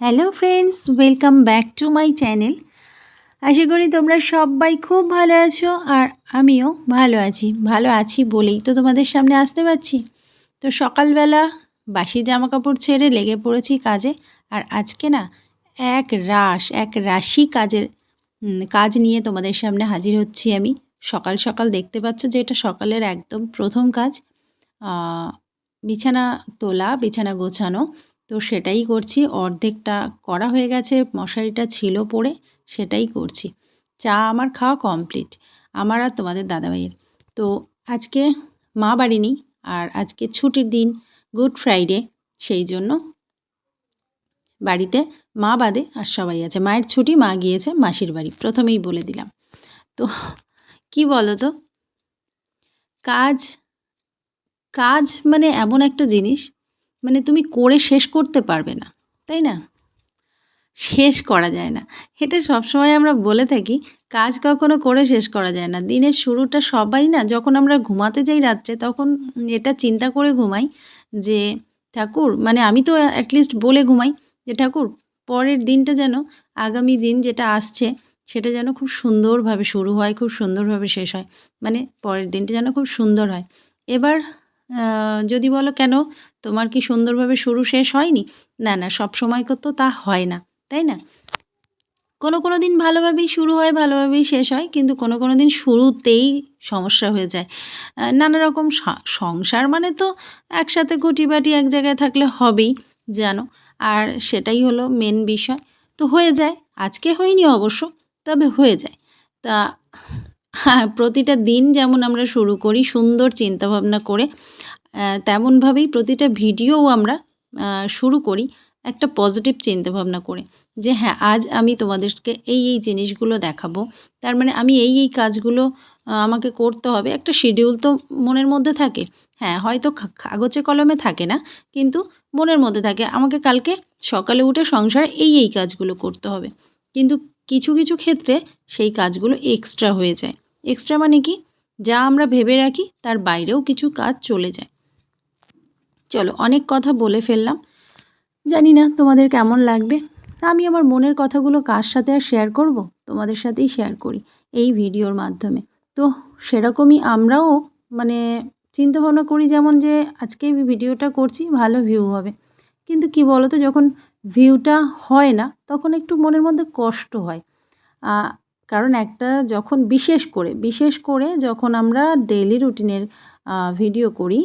Hello friends, welcome back to my channel. আশা করি তোমরা সবাই খুব ভালো আছো আর আমিও ভালো আছি ভালো আছি বলেই তো তোমাদের সামনে আসতে পারছি। তো সকালবেলা বাসি জামা কাপড় ছেড়ে লেগে পড়েছি কাজে আর আজকে না এক রাশ, এক রাশি কাজের কাজ নিয়ে তোমাদের সামনে হাজির হচ্ছি আমি। সকাল সকাল দেখতে পাচ্ছ যে এটা সকালের একদম প্রথম কাজ। বিছানা তোলা, বিছানা গোছানো। তো সেটাই করছি। অর্ধেকটা করা হয়ে গেছে, মশারিটা ছিল পড়ে, সেটাই করছি। চা আমার খাওয়া কমপ্লিট আমার আর তোমাদের দাদাভাইয়ের। তো আজকে মা বাড়ি নেই, আর আজকে ছুটির দিন গুড ফ্রাইডে সেই জন্য বাড়িতে মা বাদে আর সবাই আছে। মায়ের ছুটি, মা গিয়েছে মাসির বাড়ি, প্রথমেই বলে দিলাম। তো কি বলো তো কাজ কাজ মানে এমন একটা জিনিস মানে তুমি করে শেষ করতে পারবে না, তাই না? শেষ করা যায় না। এটা সবসময় আমরা বলে থাকি, কাজ কখনো করে শেষ করা যায় না। দিনের শুরুটা সবাই না, যখন আমরা ঘুমাতে যাই রাত্রে, তখন এটা চিন্তা করে ঘুমাই যে, ঠাকুর মানে আমি তো অ্যাটলিস্ট বলে ঘুমাই যে, ঠাকুর, পরের দিনটা যেন আগামী দিন যেটা আসছে, সেটা যেন খুব সুন্দরভাবে শুরু হয়, খুব সুন্দরভাবে শেষ হয়। মানে পরের দিনটা যেন খুব সুন্দর হয়। এবার যদি বলো কেন? তোমার কি সুন্দরভাবে শুরু শেষ হয়নি? না না, সব সময় তো তা হয় না, তাই না? কোনো কোনো দিন ভালোভাবেই শুরু হয়, ভালোভাবেই শেষ হয়, কিন্তু কোনো কোনো দিন শুরুতেই সমস্যা হয়ে যায়। নানা রকম সংসার মানে তো একসাথে খুঁটিবাটি এক জায়গায় থাকলে হবেই, জানো? আর সেটাই হলো মেন বিষয়। তো হয়ে যায়, আজকে হয়নি অবশ্য, তবে হয়ে যায়। তা প্রতিটা দিন যেমন আমরা শুরু করি সুন্দর চিন্তাভাবনা করে তেমনভাবেই প্রতিটা ভিডিওও আমরা শুরু করি একটা পজিটিভ চিন্তাভাবনা করে যে হ্যাঁ আজ আমি তোমাদেরকে এই এই জিনিসগুলো দেখাবো। তার মানে আমি এই এই কাজগুলো আমাকে করতে হবে। একটা শিডিউল তো মনের মধ্যে থাকে। হ্যাঁ হয়তো কাগজে কলমে থাকে না, কিন্তু মনের মধ্যে থাকে। আমাকে কালকে সকালে উঠে সংসারে এই এই কাজগুলো করতে হবে। কিন্তু কিছু কিছু ক্ষেত্রে সেই কাজগুলো এক্সট্রা হয়ে যায়। এক্সট্রা মানে কি? যা আমরা ভেবে রাখি, তার বাইরেও কিছু কাজ চলে যায়। চলো, অনেক কথা বলে ফেললাম। জানি না তোমাদের কেমন লাগবে। আমি আমার মনের কথাগুলো কার সাথে আর শেয়ার করব? তোমাদের সাথেই শেয়ার করি এই ভিডিওর মাধ্যমে। তো, সেরকমই আমরাও মানে চিন্তা ভাবনা করি যেমন যে আজকে ভিডিওটা করছি, ভালো ভিউ হবে। কিন্তু কি বলো তো যখন ভিউটা হয় না, তখন একটু মনের মধ্যে কষ্ট হয়। কারণ একটা যখন বিশেষ করে বিশেষ করে যখন আমরা ডেইলি রুটিনের ভিডিও করি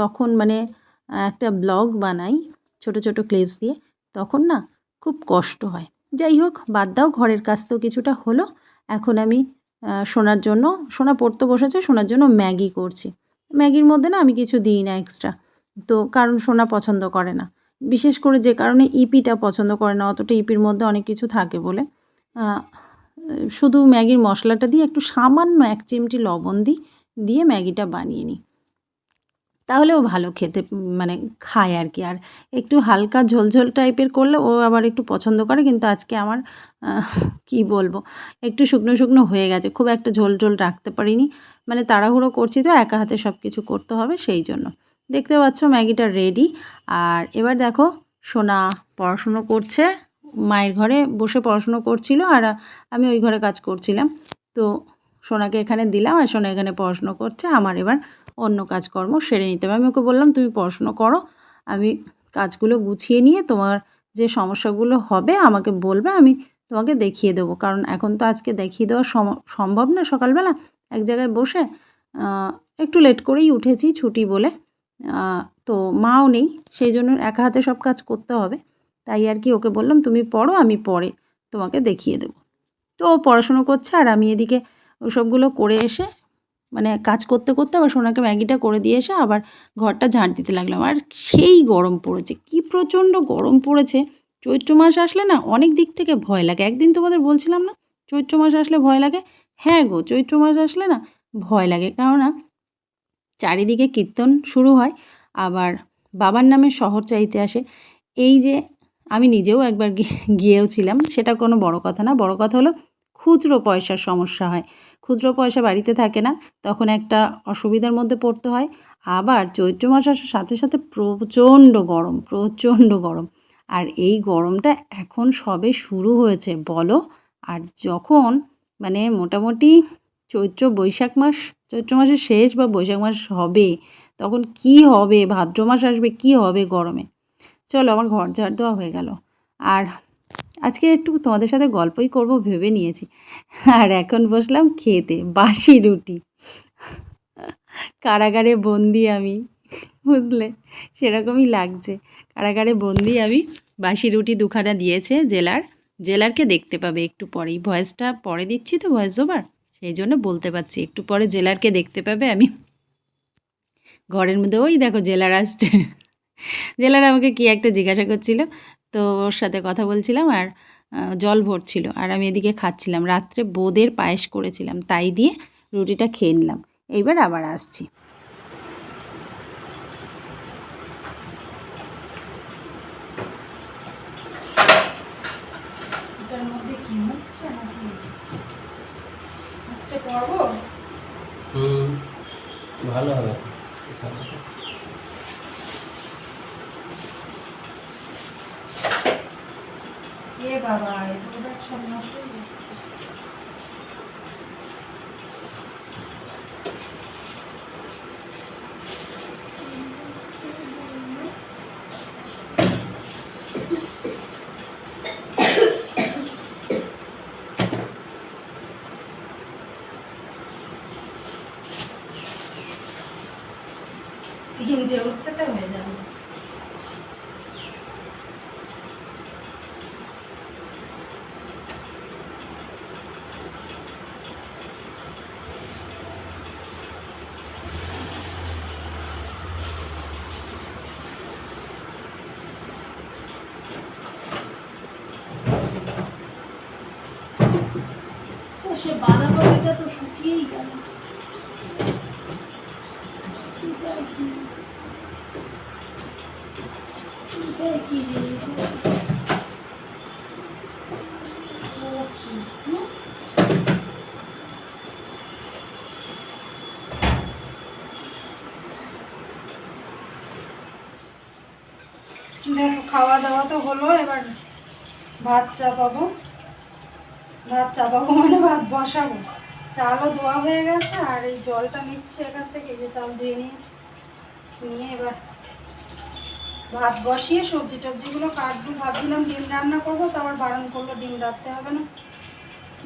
তখন মানে একটা ব্লগ বানাই, ছোট ছোট ক্লিপস দিয়ে, তখন না খুব কষ্ট হয়। যাই হোক, বাদ দাও, ঘরের কাজ তো কিছুটা হলো। এখন আমি শোনার জন্য, সোনা পড়তে বসেছে শোনার জন্য ম্যাগি করছি। ম্যাগির মধ্যে না আমি কিছু দিই না এক্সট্রা তো কারণ সোনা পছন্দ করে না। বিশেষ করে যে কারণে ইপিটা পছন্দ করে না, অতটা ইপির মধ্যে অনেক কিছু থাকে বলে। শুধু ম্যাগির মশলাটা দিয়ে একটু সামান্য এক চিমটি লবণ দিই দিয়ে ম্যাগিটা বানিয়ে নিই। তাহলেও ভালো খেতে মানে খায় আর কি। আর একটু হালকা ঝোলঝোল টাইপের করলে ও আবার একটু পছন্দ করে, কিন্তু আজকে আমার কি বলব, একটু শুকনো শুকনো হয়ে গেছে। খুব একটা ঝোল ঝোল রাখতে পারিনি। মানে তাড়াহুড়ো করছি তো, একা হাতে সব কিছু করতে হবে সেই জন্য। দেখতে পাচ্ছ ম্যাগিটা রেডি আর এবার দেখো, সোনা পড়াশুনো করছে। মায়ের ঘরে বসে পড়াশুনো করছিল আর আমি ওই ঘরে কাজ করছিলাম। তো সোনাকে এখানে দিলাম আর সোনা এখানে পড়াশুনো করছে। আমার এবার অন্য কাজকর্ম সেরে নিতে হবে। আমি ওকে বললাম, তুমি পড়াশুনো করো। আমি কাজগুলো গুছিয়ে নিয়ে তোমার যে সমস্যাগুলো হবে আমাকে বলবে, আমি তোমাকে দেখিয়ে দেবো। কারণ এখন তো আজকে দেখিয়ে দেওয়া সম- সম্ভব না সকালবেলা। এক জায়গায় বসে একটু লেট করেই উঠেছি ছুটি বলে। তো মাও নেই, সেই জন্য একা হাতে সব কাজ করতে হবে। তাই আর কি ওকে বললাম, তুমি পড়ো, আমি পরে তোমাকে দেখিয়ে দেবো। তো ও পড়াশুনো করছে আর আমি এদিকে ওসবগুলো করে এসে মানে কাজ করতে করতে আবার সোনাকে ম্যাগিটা করে দিয়ে এসে আবার ঘরটা ঝাঁট দিতে লাগলাম। আর সেই গরম পড়েছে, কি প্রচণ্ড গরম পড়েছে। চৈত্র মাস আসলে না অনেক দিক থেকে ভয় লাগে। একদিন তোমাদের বলছিলাম না, চৈত্র মাস আসলে ভয় লাগে? হ্যাঁ গো, চৈত্র মাস আসলে না ভয় লাগে। কেননা চারিদিকে কীর্তন শুরু হয়, আবার বাবার নামে শহর চাইতে আসে। এই যে আমি নিজেও একবার গিয়েও ছিলাম সেটা কোনো বড় কথা না। বড় কথা হলো, খুচরো পয়সার সমস্যা হয়। খুচরো পয়সা বাড়িতে থাকে না, তখন একটা অসুবিধার মধ্যে পড়তে হয়। আবার চৈত্র মাস আসার সাথে সাথে প্রচণ্ড গরম প্রচণ্ড গরম। আর এই গরমটা এখন সবে শুরু হয়েছে, বলো। আর যখন মানে মোটামুটি চৈত্র বৈশাখ মাস, চৈত্র মাসের শেষ বা বৈশাখ মাস হবে, তখন কি হবে? ভাদ্র মাস আসবে, কি হবে গরমে? চলো আমার ঘর ঝাড় দেওয়া হয়ে গেল। আর আজকে একটু তোমাদের সাথে গল্পই করব, ভেবে নিয়েছি। আর এখন বসলাম খেতে, বাসি রুটি। কারাগারে বন্দি আমি, বুঝলে? সেরকমই লাগছে। কারাগারে বন্দি আমি, বাসি রুটি দুখানা দিয়েছে জেলার। জেলারকে দেখতে পাবে একটু পরেই। ভয়েসটা পরে দিচ্ছি তো, ভয়েস ওভার? সেই জন্য বলতে পারছি, একটু পরে জেলারকে দেখতে পাবে আমি। ঘরের মধ্যে, ওই দেখো জেলার আসছে। জেলার আমাকে কি একটা জিজ্ঞাসা করছিল তো ওর সাথে কথা বলছিলাম আর জল ভরছিল আর আমি এদিকে খাচ্ছিলাম। রাত্রে বোদের পায়েস করেছিলাম তাই দিয়ে রুটিটা খেয়ে নিলাম। এইবার আবার আসছি। এটার মধ্যে কি হচ্ছে নাকি? হচ্ছে করব হুম ভালো হবে। এ বাবা দেখ সব নষ্ট হয়ে গেছে। তো হয়ে যাবে তো সে বাঁধাকপিটা তো শুকিয়েই গেল? দেখো খাওয়া দাওয়া তো হলো এবার ভাত চাপাবো ভাত চাপাবো মানে ভাত বসাবো। চালও ধোয়া হয়ে গেছে, আর এই জলটা নিচ্ছে এখান থেকে, এই যে চাল ধুয়ে নিয়েছি। নিয়ে এবার ভাত বসিয়ে সবজি টবজিগুলো কাটবো। ভাবছিলাম ডিম রান্না করব তারপর বারণ করল, ডিম রাখতে হবে না।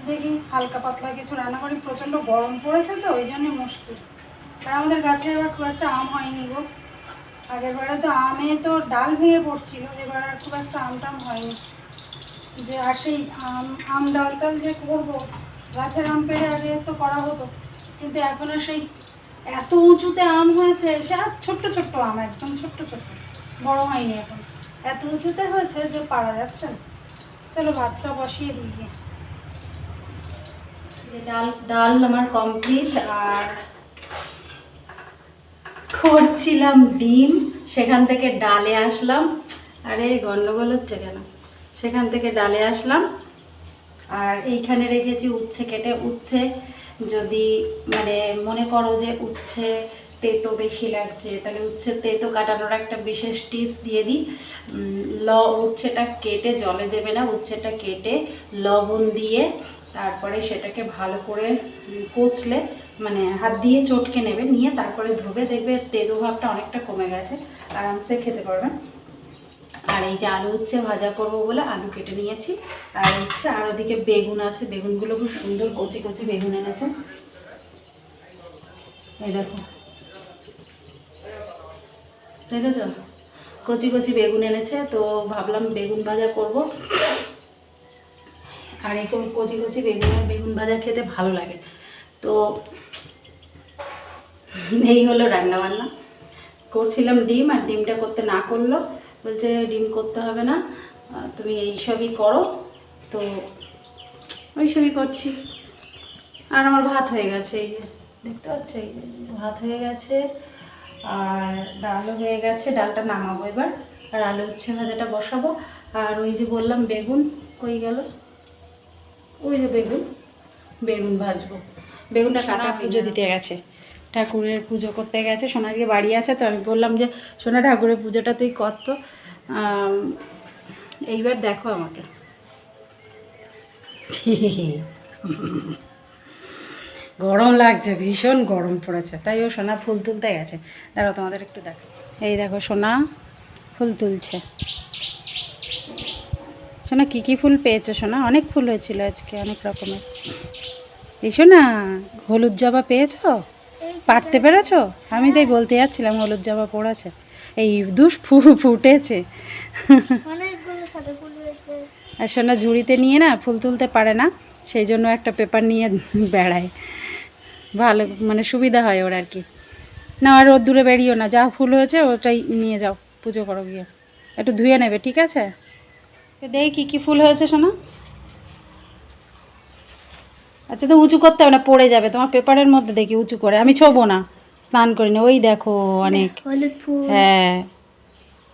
দেখি হালকা পাতলা কিছু রান্না করি, প্রচণ্ড গরম পড়েছে তো, ওই জন্যই মুশকিল। আর আমাদের গাছে এবার খুব একটা আম হয়নি গো। আগের বারে তো আমে তো ডাল ভেঙে পড়ছিল, এবার আর খুব একটা আম টাম হয়নি। যে আর সেই আম আম ডাল টাল যে করব, গাছের আম পেড়ে আগে তো করা হতো। কিন্তু এখন আর সেই এত উঁচুতে আম হয়েছে, সে আর ছোট্ট ছোট্ট আম, একদম ছোট্ট ছোট্ট। বড় হয়নি এখন। এত উঁচুতে হয়েছে যে পারা যাচ্ছে চলো ভাতটা বসিয়ে দিই গিয়ে। যে ডাল ডাল আমার কমপ্লিট আর করছিলাম ডিম, সেখান থেকে ডালে আসলাম। আরে গন্ডগোল হচ্ছে কেন? সেখান থেকে ডালে আসলাম। আর এইখানে রেখেছি উচ্ছে কেটে। উচ্ছে যদি মানে মনে করো যে উচ্ছে তেতো বেশি লাগছে, তাহলে উচ্ছে তেতো কাটানোর একটা বিশেষ টিপস দিয়ে দিই। ল, উচ্ছেটা কেটে, জলে দেবে না, উচ্ছেটা কেটে লবণ দিয়ে তারপরে সেটাকে ভালো করে কচলে মানে হাত দিয়ে চটকে নেবে, নিয়ে তারপরে ধুবে। দেখবে তেতো ভাবটা অনেকটা কমে গেছে, আরামসে খেতে পারবেন আর এই যে আলু হচ্ছে ভাজা করব বলে আলু কেটে নিয়েছি। আর হচ্ছে আর ওদিকে বেগুন আছে, বেগুনগুলো খুব সুন্দর কচি কচি বেগুন এনেছে। এই দেখো। দেখেছ? কচি কচি বেগুন এনেছে, তো ভাবলাম বেগুন ভাজা করব। আর এই কো- কচি কচি বেগুন আর বেগুন ভাজা খেতে ভালো লাগে। তো এই হলো রান্না বান্না করছিলাম ডিম, আর ডিমটা করতে না করল। বলছে ডিম করতে হবে না। তুমি এইসবই করো। তো ওইসবই করছি। আর আমার ভাত হয়ে গেছে এই যে। দেখতে পাচ্ছ এই ভাত হয়ে গেছে। আর ডালও হয়ে গেছে। ডালটা নামাবো এবার। আর আলু উচ্ছে ভাজাটা বসাবো। আর ওই যে বললাম বেগুন কই গেল? ওই যে বেগুন। বেগুন ভাজবো। বেগুনটা কাটা পুজো দিতে গেছে। ঠাকুরের পুজো করতে গেছে সোনার আজকে বাড়ি আছে, তো আমি বললাম যে, সোনা ঠাকুরের পুজোটা তুই কর তো। এইবার দেখো আমাকে। গরম লাগছে, ভীষণ গরম পড়েছে, তাই ও সোনা ফুল তুলতে গেছে। দেখো তোমাদের একটু দেখো। এই দেখো, সোনা ফুল তুলছে। সোনা, কী কী ফুল পেয়েছ সোনা? অনেক ফুল হয়েছিল আজকে, অনেক রকমের। এই সোনা, হলুদ জবা পেয়েছ? পারতে পেরেছ? আমি তাই বলতে যাচ্ছিলাম হলুদ জবা পড়েছে। এই দুষ ফু ফুটেছে। আর সোনা ঝুড়িতে নিয়ে না ফুল তুলতে পারে না সেই জন্য একটা পেপার নিয়ে বেড়ায়। ভালো মানে সুবিধা হয় ওর আর কি। না আর ওর দূরে বেরিয়েও না যা ফুল হয়েছে ওটাই নিয়ে যাও পুজো করো গিয়ে। একটু ধুয়ে নেবে ঠিক আছে? দেই কী কী ফুল হয়েছে সোনা। আচ্ছা তো উঁচু করতে হবে না পড়ে যাবে। তোমার পেপারের মধ্যে দেখি উঁচু করে। আমি ছোবো না স্নান করি না। ওই দেখো অনেক। হ্যাঁ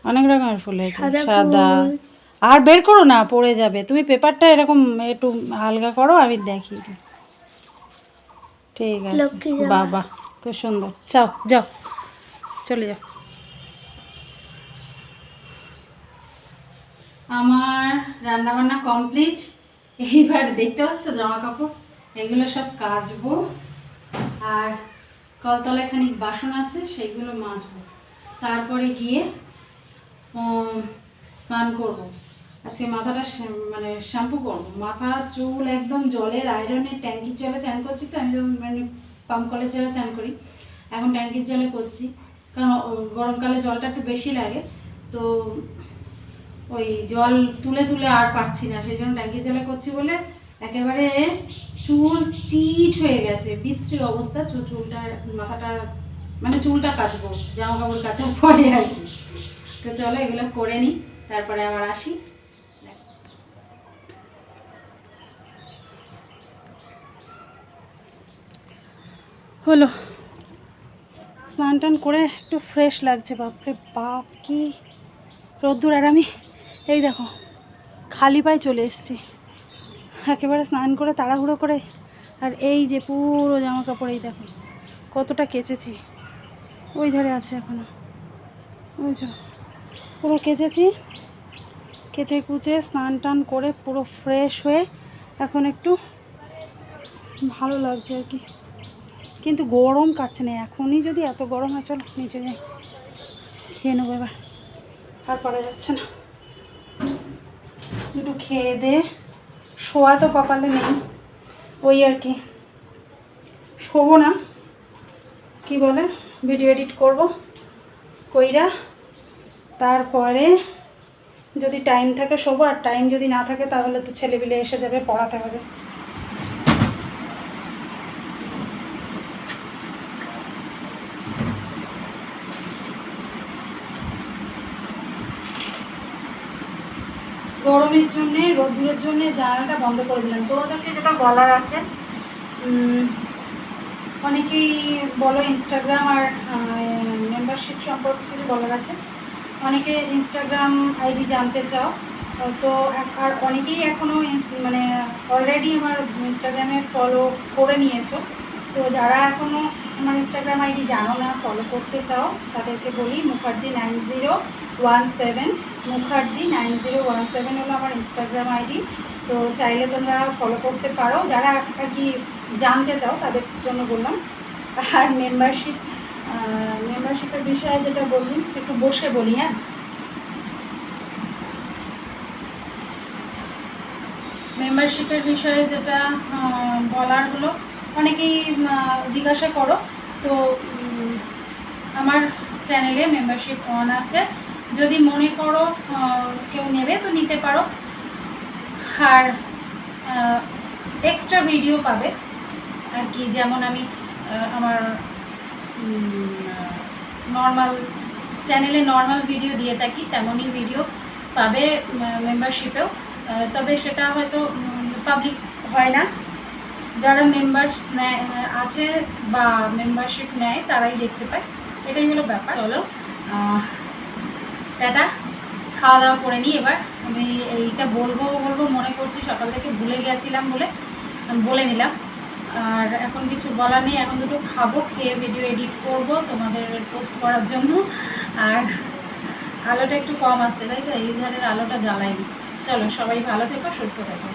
অনেক রকমের ফুল হয়েছে। সাদা আর বের করো না পড়ে যাবে। তুমি পেপারটা এরকম একটু হালকা করো আমি দেখি। ঠিক আছে। বাবা খুব সুন্দর। চাও যাও। চলে যাও। আমার রান্নাবান্না কমপ্লিট। এইবার দেখতে পাচ্ছ জামা কাপড় এগুলো সব কাচবো। আর কলতলায় খানিক বাসন আছে, সেইগুলো মাজবো। তারপরে গিয়ে স্নান করব। আজকে মাথাটা মানে শ্যাম্পু করব। মাথা, চুল একদম জলের আয়রনের ট্যাঙ্কির জলে চান করছি তো, আমি মানে পাম্প কলের জলে চান করি। এখন ট্যাঙ্কির জলে করছি, কারণ গরমকালে জলটা একটু বেশি লাগে। তো ওই জল তুলে তুলে আর পাচ্ছি না, সেই জন্য ট্যাঙ্কির জলে করছি বলে একেবারে চুল চিট হয়ে গেছে, বিশ্রী অবস্থা চুলটা, মাথাটা মানে চুলটা কাচবো জামা কাপড় কাচার পরে আর কি। তো চলো এগুলো করে নিই তারপরে আবার আসি। হলো, স্নান টান করে একটু ফ্রেশ লাগছে, বাপরে বাপ, কি রোদ্দুর। আর আমি, এই দেখো, খালি পায়ে চলে এসেছি। একেবারে স্নান করে তাড়াহুড়ো করে, আর এই যে পুরো জামা কাপড় এই দেখো, কতটা কেচেছি। ওই ধারে আছে এখনও। বুঝছ? পুরো কেচেছি। কেচে কুচে স্নান টান করে পুরো ফ্রেশ হয়ে এখন একটু ভালো লাগছে আর কি। কিন্তু গরম কাটছে না, এখনই যদি এত গরম হয়, চলো নিচে যাই। খেয়ে নেব এবার। আর পারা যাচ্ছে না। দুটো খেয়ে দে। শোয়া তো কপালে নেই। ওই আর কি। শোবো না। কি বলে? ভিডিও এডিট করব। কইরা তারপরে যদি টাইম থাকে শোবো, আর টাইম যদি না থাকে তাহলে তো ছেলেপিলে এসে যাবে, পড়াতে হবে। গরমের জন্যে, রোদ্দুরের জন্যে জানালাটা বন্ধ করে দিলাম। তোমাদেরকে যেটা বলার আছে অনেকেই বলো ইনস্টাগ্রাম আর মেম্বারশিপ সম্পর্কে কিছু বলার আছে। অনেকে ইনস্টাগ্রাম আইডি জানতে চাও, তো আর অনেকেই এখনও মানে অলরেডি আমার ইনস্টাগ্রামে ফলো করে নিয়েছো। তো যারা এখনও আমার ইনস্টাগ্রাম আইডি জানো না ফলো করতে চাও, তাদেরকে বলি Mukherjee nine zero one seven, Mukherjee nine zero one seven হলো আমার ইনস্টাগ্রাম আইডি। তো চাইলে তোমরা ফলো করতে পারো, যারা আর কি জানতে চাও তাদের জন্য বললাম। আর মেম্বারশিপ মেম্বারশিপের বিষয়ে যেটা বললি একটু বসে বলি হ্যাঁ? মেম্বারশিপের বিষয়ে যেটা বলার হলো, অনেকেই জিজ্ঞাসা করো তো আমার চ্যানেলে মেম্বারশিপ অন আছে। যদি মনে করো কেউ নেবে তো নিতে পারো। আর এক্সট্রা ভিডিও পাবে। আর কি, যেমন আমি আমার নর্মাল চ্যানেলে নর্মাল ভিডিও দিয়ে থাকি, তেমনই ভিডিও পাবে মেম্বারশিপেও তবে সেটা হয়তো পাবলিক হয় না। যারা মেম্বার্স নেয় আছে বা মেম্বারশিপ নেয় তারাই দেখতে পায়। এটাই হলো ব্যাপার। চলো। টাটা। খাওয়া দাওয়া করে নিই এবার। আমি এইটা বলব বলব মনে করছি সকাল থেকে ভুলে গেছিলাম বলে বলে নিলাম। আর এখন কিছু বলার নেই। এখন দুটো খাব খেয়ে ভিডিও এডিট করব তোমাদের পোস্ট করার জন্য। আর আলোটা একটু কম আসছে তাই তো? এই ধরনের আলোটা জ্বালাইনি। চলো সবাই ভালো থেকো সুস্থ থেকো।